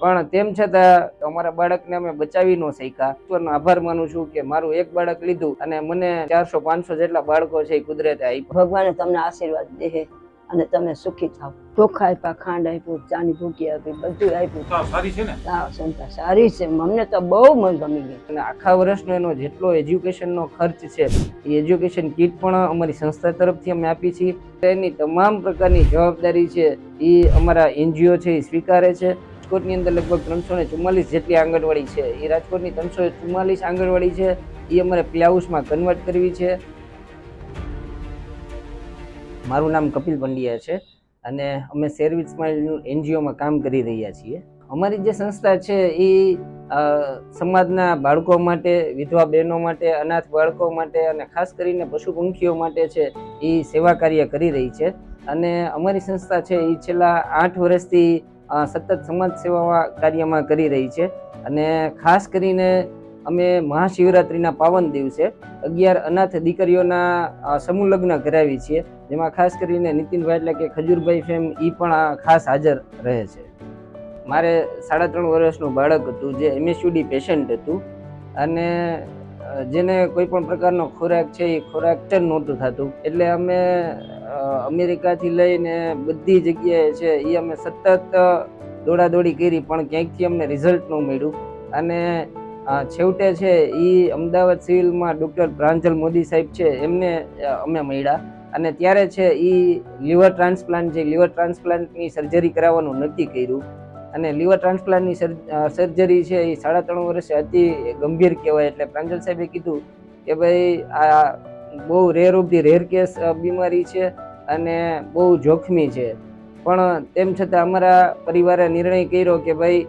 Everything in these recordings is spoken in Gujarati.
પણ તેમ છતાં અમારા બાળકને અમે બચાવી ન શક્યા. ઈશ્વરનો આભાર માનું છું કે મારું એક બાળક લીધું અને મને ચારસો પાંચસો જેટલા બાળકો છે એ કુદરતે આપી ભગવાને તમને આશીર્વાદ દે અને તમે સુખી થાવ. ચોખા આપ્યા ખાંડ આપ્યું ચાની ભૂકી આપી બધું આપ્યું. સારી છે ને? હા સંતા સારી છે. અમને તો બહુ મન ગમી ગઈ અને આખા વર્ષનો એનો જેટલો એજ્યુકેશનનો ખર્ચ છે એ એજ્યુકેશન કીટ પણ અમારી સંસ્થા તરફથી અમે આપી છીએ. એની તમામ પ્રકારની જવાબદારી છે એ અમારા એનજીઓ છે એ સ્વીકારે છે. રાજકોટની અંદર લગભગ ત્રણસો ને ચુમ્માલીસ જેટલી આંગણવાડી છે. એ રાજકોટની ત્રણસો ચુમ્માલીસ આંગણવાડી છે. એ અમારે પ્લેહાઉસમાં કન્વર્ટ કરવી છે. મારું નામ કપિલ પંડ્યા છે અને અમે શેરવિથ સ્માઇલ એનજીઓમાં કામ કરી રહ્યા છીએ. અમારી જે સંસ્થા છે એ સમાજના બાળકો માટે, વિધવા બહેનો માટે, અનાથ બાળકો માટે અને ખાસ કરીને પશુ પંખીઓ માટે છે એ સેવા કાર્ય કરી રહી છે. અને અમારી સંસ્થા છે એ છેલ્લા આઠ વર્ષથી સતત સમાજ સેવા કાર્યમાં કરી રહી છે અને ખાસ કરીને અમે મહાશિવરાત્રિના પાવન દિવસે અગિયાર અનાથ દીકરીઓના સમૂહ લગ્ન કરાવી છીએ, જેમાં ખાસ કરીને નીતિનભાઈ એટલે કે ખજૂરભાઈ ફેમ એ પણ ખાસ હાજર રહે છે. મારે સાડા ત્રણ વર્ષનું બાળક હતું, જે એમએસયુડી પેશન્ટ હતું અને જેને કોઈ પણ પ્રકારનો ખોરાક છે એ ખોરાક જ નહોતું થતું. એટલે અમે અમેરિકાથી લઈને બધી જગ્યાએ છે એ અમે સતત દોડાદોડી કરી, પણ ક્યાંકથી અમને રિઝલ્ટ ન મળ્યું. અને છેવટે છે એ અમદાવાદ સિવિલમાં ડૉક્ટર પ્રાંજલ મોદી સાહેબ છે, એમને અમે મળ્યા. અને ત્યારે છે એ લીવર ટ્રાન્સપ્લાન્ટ, જે લીવર ટ્રાન્સપ્લાન્ટની સર્જરી કરાવવાનું નક્કી કર્યું. અને લીવર ટ્રાન્સપ્લાન્ટની સર્જરી છે એ સાડા ત્રણ વર્ષે અતિ ગંભીર કહેવાય. એટલે પ્રાંજલ સાહેબે કીધું કે ભાઈ, આ બહુ rare of the rare case બીમારી છે. અને બહુ જોખમી છે. પણ તેમ છતાં અમારા પરિવારે નિર્ણય કર્યો કે ભાઈ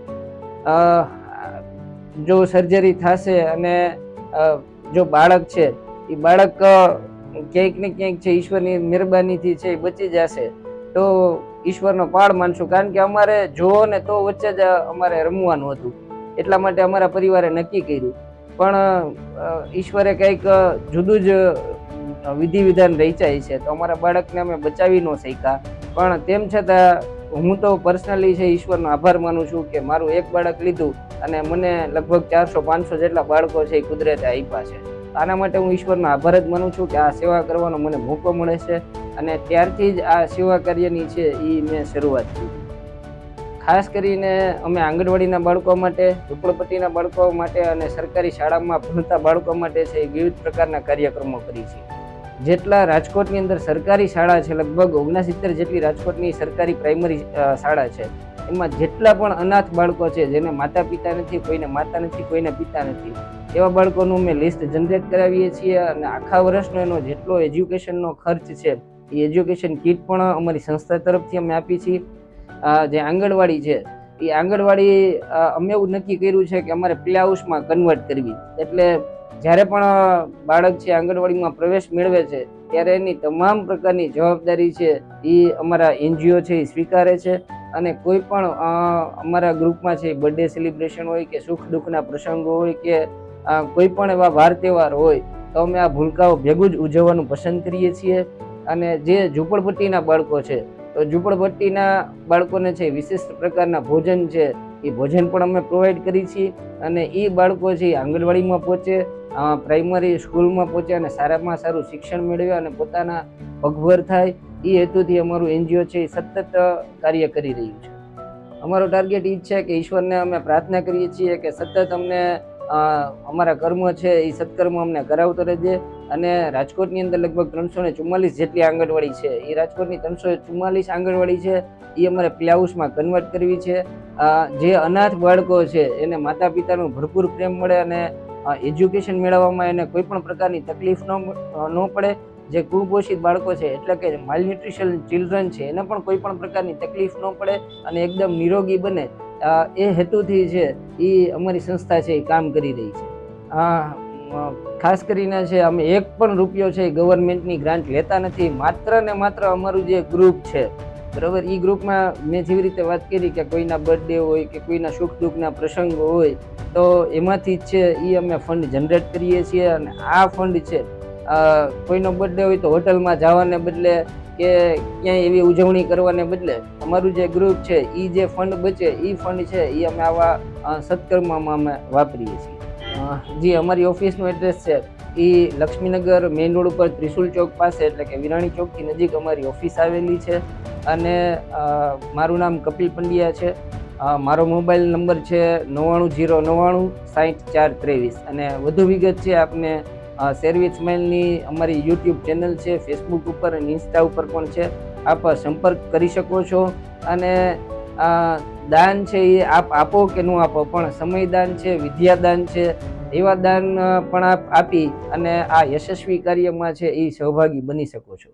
જો સર્જરી થશે અને જો બાળક છે એ બાળક ક્યાંક ને ક્યાંક છે ઈશ્વરની મહેરબાનીથી છે એ બચી જશે. તો ઈશ્વરનો પાડ માનશું. કારણ કે અમારે જોવો ને તો વચ્ચે જ અમારે રમવાનું હતું. એટલા માટે અમારા પરિવારે નક્કી કર્યું. પણ ઈશ્વરે કંઈક જુદું જ વિધિ વિધાન રચાય છે. તો અમારા બાળકને અમે બચાવી ન શક્યા. પણ તેમ છતાં હું તો પર્સનલી છે, ઈશ્વરનો આભાર માનું છું કે મારું એક બાળક લીધું અને મને લગભગ ચારસો, પાંચસો જેટલા બાળકો છે એ કુદરતે આપ્યા છે. આના માટે હું ઈશ્વરનો આભાર જ માનું છું કે આ સેવા કરવાનો મને મોકો મળે છે અને ત્યારથી જ આ સેવા કાર્યની છે એ મેં શરૂઆત કરી. ખાસ કરીને અમે આંગણવાડીના બાળકો માટે, ઝૂંપડપટ્ટીના બાળકો માટે અને સરકારી શાળામાં ભણતા બાળકો માટે છે એ વિવિધ પ્રકારના કાર્યક્રમો કરી છે જેટલા રાજકોટની અંદર સરકારી શાળા છે, લગભગ ઓગણસિત્તેર જેટલી રાજકોટની સરકારી પ્રાઇમરી શાળા છે. એમાં જેટલા પણ અનાથ બાળકો છે, જેને માતા પિતા નથી, કોઈને માતા નથી, કોઈને પિતા નથી, એવા બાળકોનું અમે લિસ્ટ જનરેટ કરાવીએ છીએ અને આખા વર્ષનો એનો જેટલો એજ્યુકેશનનો ખર્ચ છે, એ એજ્યુકેશન કીટ પણ અમારી સંસ્થા તરફથી અમે આપી છીએ. જે આંગણવાડી છે, એ આંગણવાડી અમે એવું નક્કી કર્યું છે કે અમારે પ્લે હાઉસમાં કન્વર્ટ કરવી. એટલે જ્યારે પણ બાળક છે આંગણવાડીમાં પ્રવેશ મેળવે છે, ત્યારે એની તમામ પ્રકારની જવાબદારી છે એ અમારા એનજીઓ છે એ સ્વીકારે છે અને કોઈ પણ અમારા ગ્રુપમાં છે બર્થડે સેલિબ્રેશન હોય કે સુખ દુઃખના પ્રસંગો હોય કે કોઈ પણ એવા વાર તહેવાર હોય, તો અમે આ ભૂલકાઓ ભેગું જ ઉજવવાનું પસંદ કરીએ છીએ. અને જે ઝૂંપડપટ્ટીના બાળકો છે, તો ઝૂંપડપટ્ટીના બાળકોને છે વિશિષ્ટ પ્રકારના ભોજન છે એ ભોજન પણ અમે પ્રોવાઈડ કરી છીએ અને એ બાળકો છે આંગણવાડીમાં પહોંચે પ્રાઇમરી સ્કૂલમાં પહોંચે અને સારામાં સારું શિક્ષણ મેળવે અને પોતાના પગભર થાય, એ હેતુથી અમારું એનજીઓ છે એ સતત કાર્ય કરી રહ્યું છે. અમારો ટાર્ગેટ એ છે કે ઈશ્વરને અમે પ્રાર્થના કરીએ છીએ કે સતત અમને અમારા કર્મ છે એ સત્કર્મ અમને કરાવતો રહેજે અને રાજકોટની અંદર લગભગ ત્રણસો ને ચુમ્માલીસ જેટલી આંગણવાડી છે. એ રાજકોટની ત્રણસો ચુમ્માલીસ આંગણવાડી છે, એ અમારે પ્લેહાઉસમાં કન્વર્ટ કરવી છે. જે અનાથ બાળકો છે, એને માતા પિતાનો ભરપૂર પ્રેમ મળે અને એજ્યુકેશન મેળવવામાં એને કોઈ પણ પ્રકારની તકલીફ ન ન પડે. જે કુપોષિત બાળકો છે, એટલે કે માલન્યુટ્રિશન ચિલ્ડ્રન છે, એને પણ કોઈ પણ પ્રકારની તકલીફ ન પડે અને એકદમ નિરોગી બને. એ હેતુથી છે એ અમારી સંસ્થા છે એ કામ કરી રહી છે. ખાસ કરીને છે, અમે એક પણ રૂપિયો છે ગવર્મેન્ટની ગ્રાન્ટ લેતા નથી. માત્ર ને માત્ર અમારું જે ગ્રુપ છે, બરાબર? એ ગ્રુપમાં મેં જેવી રીતે વાત કરી કે કોઈના બર્થડે હોય કે કોઈના સુખ દુઃખના પ્રસંગો હોય, તો એમાંથી જ છે એ અમે ફંડ જનરેટ કરીએ છીએ અને આ ફંડ છે કોઈનો બર્થડે હોય તો હોટલમાં જવાને બદલે કે ક્યાંય એવી ઉજવણી કરવાને બદલે અમારું જે ગ્રુપ છે એ જે ફંડ બચે એ ફંડ છે એ અમે આવા સત્કર્મમાં અમે વાપરીએ છીએ. જી, અમારી ઓફિસનું એડ્રેસ છે. એ લક્ષ્મીનગર મેઇન રોડ ઉપર ત્રિશુલ ચોક પાસે, એટલે કે વિરાણી ચોકથી નજીક અમારી ઓફિસ આવેલી છે. અને મારું નામ કપિલ પંડ્યા છે. મારો મોબાઈલ નંબર છે નવ્વાણું જીરો નવ્વાણું સાઠ ચાર ત્રેવીસ. અને વધુ વિગત છે આપને સેરવી સ્માઇલની અમારી યુટ્યુબ ચેનલ છે, ફેસબુક ઉપર અને ઇન્સ્ટા ઉપર પણ છે. આપ સંપર્ક કરી શકો છો. અને દાન છે એ આપ આપો કે ન આપો, પણ સમયદાન છે, વિદ્યાદાન છે, એવા દાન પણ આપ આપી અને આ યશસ્વી કાર્યમાં છે એ સહભાગી બની શકો છો.